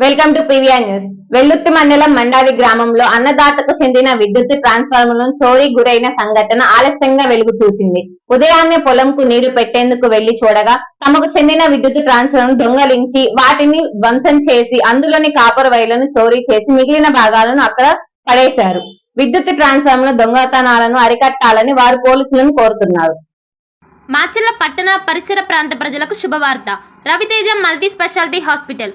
Welcome to PVR news Vellurthi mandal Mandadi గ్రామంలో అన్నదాతకు చెందిన విద్యుత్ ట్రాన్స్ఫార్మర్లను చోరీ గురైన సంఘటన ఆలస్యంగా వెలుగు చూసింది. ఉదయాన్నే పొలంకు నీరు పెట్టేందుకు వెళ్ళి చూడగా తమకు చెందిన విద్యుత్ ట్రాన్స్ఫార్మర్ దొంగలించి వాటిని ధ్వంసం చేసి అందులోని కాపర్ వైర్లను చోరీ చేసి మిగిలిన భాగాలను అక్కడ పడేశారు. విద్యుత్ ట్రాన్స్ఫార్మర్ దొంగతనాలను అరికట్టాలని వారు పోలీసులను కోరుతున్నారు. మాచర్ల పట్టణ పరిసర ప్రాంత ప్రజలకు శుభవార్త. Raviteja multi speciality hospital.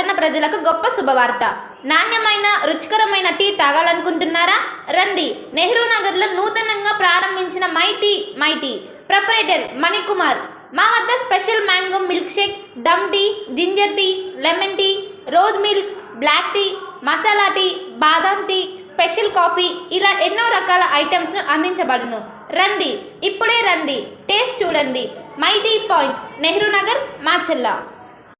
పట్టణ ప్రజలకు గొప్ప శుభవార్త. నాణ్యమైన రుచికరమైన టీ తాగాలనుకుంటున్నారా? రండి. నెహ్రూ నగర్లో నూతనంగా ప్రారంభించిన my tea my tea. Proprietor Manikumar. మా వద్ద special mango milk shake dum tea ginger tea lemon tea rose milk black tea masala tea badam tea special coffee ఇలా ఎన్నో రకాల ఐటమ్స్ను అందించబడును. రండి. ఇప్పుడే రండి. టేస్ట్ చూడండి. My tea point Nehru Nagar Macherla